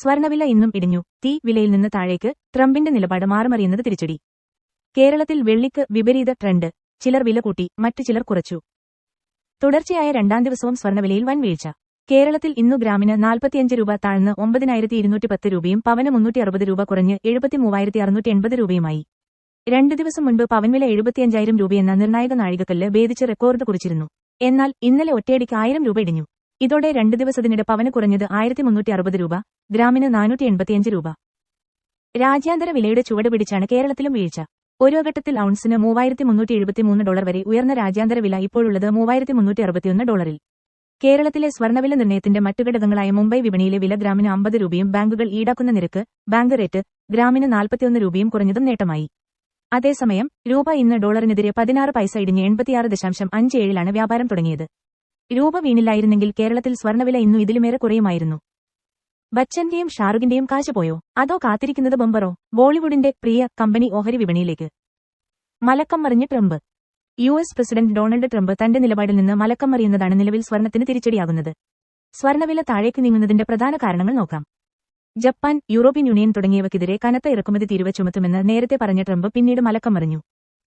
സ്വർണവില ഇന്നും ഇടിഞ്ഞു. തീ വിലയിൽ നിന്ന് താഴേക്ക് ട്രംപിന്റെ നിലപാട് മാറുമറിയുന്നത് തിരിച്ചടി. കേരളത്തിൽ വെള്ളിക്ക് വിപരീത ട്രെൻഡ്. ചിലർ വില കൂട്ടി മറ്റു ചിലർ കുറച്ചു. തുടർച്ചയായ രണ്ടാം ദിവസവും സ്വർണവിലയിൽ വൻ വീഴ്ച. കേരളത്തിൽ ഇന്നു ഗ്രാമിന് നാൽപ്പത്തിയഞ്ച് രൂപ താഴ്ന്ന് ഒമ്പതിനായിരത്തി ഇരുന്നൂറ്റി പത്ത് രൂപയും പവന് മുന്നൂറ്റി അറുപത് രൂപ കുറഞ്ഞ് എഴുപത്തി മൂവായിരത്തി അറുന്നൂറ്റി എൺപത് രൂപയുമായി. രണ്ട് ദിവസം മുൻപ് പവൻവില എഴുപത്തിയഞ്ചായിരം രൂപയെന്ന നിർണായക നാഴികക്കല്ല് ഭേദിച്ച് റെക്കോർഡ് കുറിച്ചിരുന്നു. എന്നാൽ ഇന്നലെ ഒറ്റയടിക്ക് ആയിരം രൂപ ഇടിഞ്ഞു. ഇതോടെ രണ്ട് ദിവസത്തിനിടെ പവന് കുറഞ്ഞത് ആയിരത്തി മുന്നൂറ്റി അറുപത് രൂപ ഗ്രാമിന് നാനൂറ്റി എൺപത്തിയഞ്ച് രൂപ. രാജ്യാന്തര വിലയുടെ ചുവട് പിടിച്ചാണ് കേരളത്തിലും വീഴ്ച. ഓരോ ഘട്ടത്തിൽ ഔൺസിന് മൂവായിരത്തി മുന്നൂറ്റി എഴുപത്തിമൂന്ന് ഡോളർ വരെ ഉയർന്ന രാജ്യാന്തര വില ഇപ്പോഴുള്ളത് മൂവായിരത്തി മുന്നൂറ്റി അറുപത്തിയൊന്ന് ഡോളറിൽ. കേരളത്തിലെ സ്വർണവില നിർണയത്തിന്റെ മറ്റു ഘടകങ്ങളായ മുംബൈ വിപണിയിലെ വില ഗ്രാമിന് അമ്പത് രൂപയും ബാങ്കുകൾ ഈടാക്കുന്ന നിരക്ക് ബാങ്ക് റേറ്റ് ഗ്രാമിന് നാൽപ്പത്തിയൊന്ന് രൂപയും കുറഞ്ഞതും നേട്ടമായി. അതേസമയം രൂപ ഇന്ന് ഡോളറിനെതിരെ പതിനാറ് പൈസ ഇടിഞ്ഞ് എൺപത്തിയാറ് ദശാംശം അഞ്ച് ഏഴിലാണ് വ്യാപാരം തുടങ്ങിയത്. രൂപ വീണില്ലായിരുന്നെങ്കിൽ കേരളത്തിൽ സ്വർണവില ഇന്നു ഇതിലുമേറെ കുറയുമായിരുന്നു. ബച്ചന്റെയും ഷാറുഖിന്റെയും കാശ് പോയോ? അതോ കാത്തിരിക്കുന്നത് ബമ്പറോ? ബോളിവുഡിന്റെ പ്രിയ കമ്പനി ഓഹരി വിപണിയിലേക്ക്. മലക്കം മറിഞ്ഞ് Trump. U S president Donald Trump തന്റെ നിലപാടിൽ നിന്ന് മലക്കം മറിയുന്നതാണ് നിലവിൽ സ്വർണത്തിന് തിരിച്ചടിയാകുന്നത്. സ്വർണവില താഴേക്ക് നീങ്ങുന്നതിന്റെ പ്രധാന കാരണങ്ങൾ നോക്കാം. ജപ്പാൻ യൂറോപ്യൻ യൂണിയൻ തുടങ്ങിയവയ്ക്കെതിരെ കനത്ത ഇറക്കുമതി തീരുവ ചുമത്തുമെന്ന് നേരത്തെ പറഞ്ഞ ട്രംപ് പിന്നീട് മലക്കം മറിഞ്ഞു.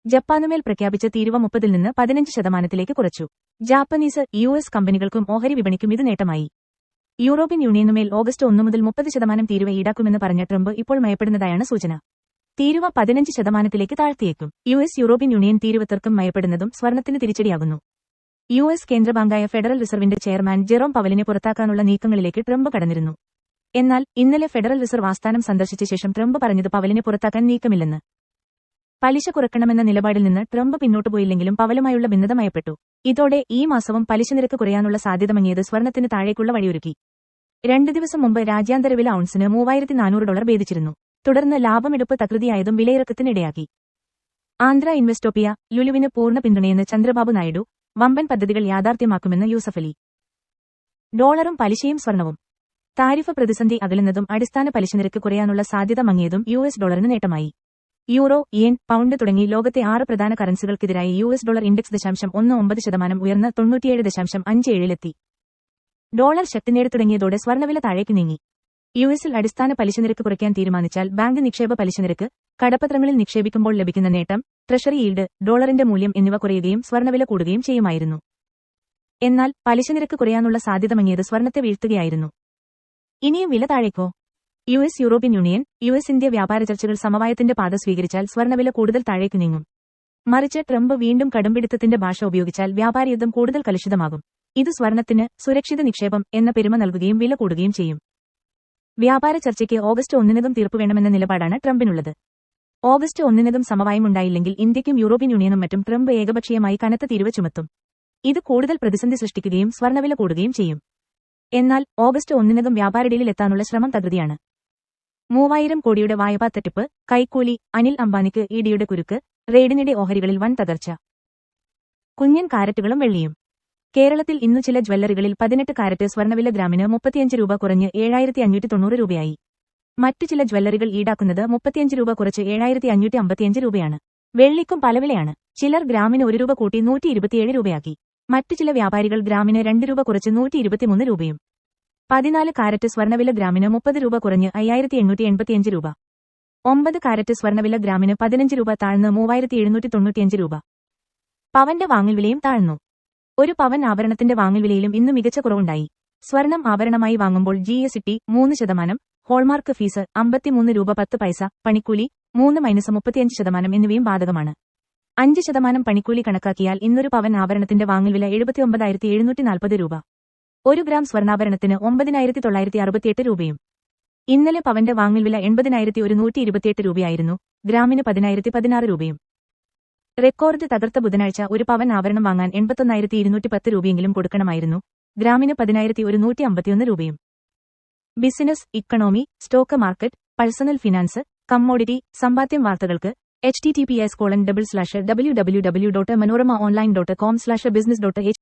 ജപ്പാനുമേൽ പ്രഖ്യാപിച്ച തീരുവ മുപ്പതിൽ നിന്ന് പതിനഞ്ച് ശതമാനത്തിലേക്ക് കുറച്ചു. ജാപ്പനീസ് യു എസ് കമ്പനികൾക്കും ഓഹരി വിപണിക്കും ഇത് നേട്ടമായി. യൂറോപ്യൻ യൂണിയനുമേൽ ഓഗസ്റ്റ് ഒന്നു മുതൽ മുപ്പത് ശതമാനം തീരുവ ഈടാക്കുമെന്ന് പറഞ്ഞ ട്രംപ് ഇപ്പോൾ മയപ്പെടുന്നതായാണ് സൂചന. തീരുവ പതിനഞ്ച് ശതമാനത്തിലേക്ക് താഴ്ത്തിയേക്കും. യു എസ് യൂറോപ്യൻ യൂണിയൻ തീരുവത്തർക്കും മയപ്പെടുന്നതും സ്വർണത്തിന് തിരിച്ചടിയാകുന്നു. യു എസ് കേന്ദ്രബാങ്കായ ഫെഡറൽ റിസർവിന്റെ ചെയർമാൻ ജെറോം പവലിനെ പുറത്താക്കാനുള്ള നീക്കങ്ങളിലേക്ക് ട്രംപ് കടന്നിരുന്നു. എന്നാൽ ഇന്നലെ ഫെഡറൽ റിസർവ് ആസ്ഥാനം സന്ദർശിച്ച ശേഷം ട്രംപ് പറഞ്ഞത് പവലിനെ പുറത്താക്കാൻ നീക്കമില്ലെന്ന്. പലിശ കുറക്കണമെന്ന നിലപാടിൽ നിന്ന് ട്രംപ് പിന്നോട്ടു പോയില്ലെങ്കിലും പവലുമായുള്ള ഭിന്നത മയപ്പെട്ടു ഇതോടെ ഈ മാസവും പലിശ നിരക്ക് കുറയാനുള്ള സാധ്യത മങ്ങിയത് സ്വർണത്തിന് താഴേക്കുള്ള വഴിയൊരുക്കി. രണ്ട് ദിവസം മുമ്പ് രാജ്യാന്തര വില ഔൺസിന് മൂവായിരത്തി നാനൂറ് ഡോളർ ഭേദിച്ചിരുന്നു. തുടർന്ന് ലാഭമെടുപ്പ് തകൃതിയായതും വിലയിറക്കത്തിനിടയാക്കി ആന്ധ്ര ഇൻവെസ്റ്റോപ്പിയ ലുലുവിന് പൂർണ പിന്തുണയെന്ന് ചന്ദ്രബാബു നായിഡു വമ്പൻ പദ്ധതികൾ യാഥാർത്ഥ്യമാക്കുമെന്ന് യൂസഫലി ഡോളറും പലിശയും സ്വർണവും. താരിഫ് പ്രതിസന്ധി അകലുന്നതും അടിസ്ഥാന പലിശ നിരക്ക് കുറയാനുള്ള സാധ്യത മങ്ങിയതും യു എസ് ഡോളറിന് നേട്ടമായി. യൂറോ യെൻ പൗണ്ട് തുടങ്ങി ലോകത്തെ ആറ് പ്രധാന കറൻസികൾക്കെതിരായി യു എസ് ഡോളർ ഇൻഡെക്സ് ദശാംശം ഒന്ന് ഒമ്പത് ശതമാനം ഉയർന്ന് തൊണ്ണൂറ്റിയേഴ് ദശാംശം അഞ്ച് ഏഴിലെത്തി. ഡോളർ ശക്തി നേടി തുടങ്ങിയതോടെ സ്വർണവില താഴേക്ക് നീങ്ങി. യു എസിൽ അടിസ്ഥാന പലിശ നിരക്ക് കുറയ്ക്കാൻ തീരുമാനിച്ചാൽ ബാങ്ക് നിക്ഷേപ പലിശ നിരക്ക് കടപ്പത്രങ്ങളിൽ നിക്ഷേപിക്കുമ്പോൾ ലഭിക്കുന്ന നേട്ടം ട്രഷറി ഈൽഡ് ഡോളറിന്റെ മൂല്യം എന്നിവ കുറയുകയും സ്വർണവില കൂടുകയും ചെയ്യുമായിരുന്നു. എന്നാൽ പലിശ നിരക്ക് കുറയാനുള്ള സാധ്യത മങ്ങിയത് സ്വർണത്തെ വീഴ്ത്തുകയായിരുന്നു. ഇനിയും വില താഴേക്കോ? U S European Union U S India വ്യാപാര ചർച്ചകൾ സമവായത്തിന്റെ പാത സ്വീകരിച്ചാൽ സ്വർണവില കൂടുതൽ താഴേക്ക് നീങ്ങും. മറിച്ച് ട്രംപ് വീണ്ടും കടുംപിടുത്തത്തിന്റെ ഭാഷ ഉപയോഗിച്ചാൽ വ്യാപാര യുദ്ധം കൂടുതൽ കലുഷിതമാകും. ഇത് സ്വർണത്തിന് സുരക്ഷിത നിക്ഷേപം എന്ന പെരുമ നൽകുകയും വില കൂടുകയും ചെയ്യും. വ്യാപാര ചർച്ചയ്ക്ക് ഓഗസ്റ്റ് ഒന്നിനകം തീർപ്പ് വേണമെന്ന നിലപാടാണ് ട്രംപിനുള്ളത്. ഓഗസ്റ്റ് ഒന്നിനകം സമവായം ഉണ്ടായില്ലെങ്കിൽ ഇന്ത്യയ്ക്കും യൂറോപ്യൻ യൂണിയനും മറ്റും ട്രംപ് ഏകപക്ഷീയമായി കനത്ത തീരുവ ചുമത്തും. ഇത് കൂടുതൽ പ്രതിസന്ധി സൃഷ്ടിക്കുകയും സ്വർണവില കൂടുകയും ചെയ്യും. എന്നാൽ ഓഗസ്റ്റ് ഒന്നിനകം വ്യാപാര ഡീലിൽ എത്താനുള്ള ശ്രമം തകൃതിയാണ്. മൂവായിരം കോടിയുടെ വായ്പാ തട്ടിപ്പ് കൈക്കൂലി അനിൽ അംബാനിക്ക് ഇഡിയുടെ കുരുക്ക് റെയ്ഡിനിടെ ഓഹരികളിൽ വൻ തകർച്ച. കുഞ്ഞൻ കാരറ്റുകളും വെള്ളിയും. കേരളത്തിൽ ഇന്ന് ചില ജ്വല്ലറികളിൽ പതിനെട്ട് കാരറ്റ് സ്വർണവില ഗ്രാമിന് മുപ്പത്തിയഞ്ച് രൂപ കുറഞ്ഞ് ഏഴായിരത്തി അഞ്ഞൂറ്റി തൊണ്ണൂറ് രൂപയായി. മറ്റു ചില ജ്വല്ലറികൾ ഈടാക്കുന്നത് മുപ്പത്തിയഞ്ച് രൂപ കുറച്ച് ഏഴായിരത്തി അഞ്ഞൂറ്റി അമ്പത്തിയഞ്ച് രൂപയാണ്. വെള്ളിക്കും പലവിലയാണ്. ചിലർ ഗ്രാമിന് ഒരു രൂപ കൂട്ടി നൂറ്റി ഇരുപത്തിയേഴ് രൂപയാക്കി. മറ്റു ചില വ്യാപാരികൾ ഗ്രാമിന് രണ്ട് രൂപ കുറച്ച് നൂറ്റി ഇരുപത്തിമൂന്ന് രൂപയും. പതിനാല് കാരറ്റ് സ്വർണവില ഗ്രാമിന് മുപ്പത് രൂപ കുറഞ്ഞ് അയ്യായിരത്തി എണ്ണൂറ്റി എൺപത്തിയഞ്ച് രൂപ. ഒമ്പത് കാരറ്റ് സ്വർണവില ഗ്രാമിന് പതിനഞ്ച് രൂപ താഴ്ന്ന് മൂവായിരത്തി എഴുന്നൂറ്റി തൊണ്ണൂറ്റിയഞ്ച് രൂപ. പവന്റെ വാങ്ങൽ വിലയും താഴ്ന്നു. ഒരു പവൻ ആഭരണത്തിന്റെ വാങ്ങൽ വിലയിലും ഇന്ന് മികച്ച കുറവുണ്ടായി. സ്വർണം ആഭരണമായി വാങ്ങുമ്പോൾ ജി എസ് ടി മൂന്ന് ശതമാനം ഹോൾമാർക്ക് ഫീസ് അമ്പത്തിമൂന്ന് രൂപ പത്ത് പൈസ പണിക്കൂലി മൂന്ന് മൈനസ് മുപ്പത്തിയഞ്ച് ശതമാനം എന്നിവയും ബാധകമാണ്. അഞ്ച് ശതമാനം പണിക്കൂലി കണക്കാക്കിയാൽ ഇന്നൊരു പവൻ ആഭരണത്തിന്റെ വാങ്ങൽ വില എഴുപത്തിയൊമ്പതായിരത്തി എഴുന്നൂറ്റി നാൽപ്പത് രൂപ. ഒരു ഗ്രാം സ്വർണാഭരണത്തിന് ഒമ്പതിനായിരത്തി തൊള്ളായിരത്തി അറുപത്തിയെട്ട് രൂപയും. ഇന്നലെ പവന്റെ വാങ്ങൽ വില എൺപതിനായിരത്തി ഒരു നൂറ്റി ഇരുപത്തിയെട്ട് രൂപയായിരുന്നു. ഗ്രാമിന് പതിനായിരത്തി പതിനാറ് രൂപയും. റെക്കോർഡ് തകർത്ത ബുധനാഴ്ച ഒരു പവൻ ആഭരണം വാങ്ങാൻ എൺപത്തൊന്നായിരത്തി ഇരുന്നൂറ്റി പത്ത് രൂപയെങ്കിലും കൊടുക്കണമായിരുന്നു. ഗ്രാമിന് പതിനായിരത്തി ഒരു നൂറ്റി അമ്പത്തിയൊന്ന് രൂപയും. Business economy stock market personal finance commodity സമ്പാദ്യം വാർത്തകൾക്ക് H T T P S colon double slash W W W dot Manorama online dot com slash business dot H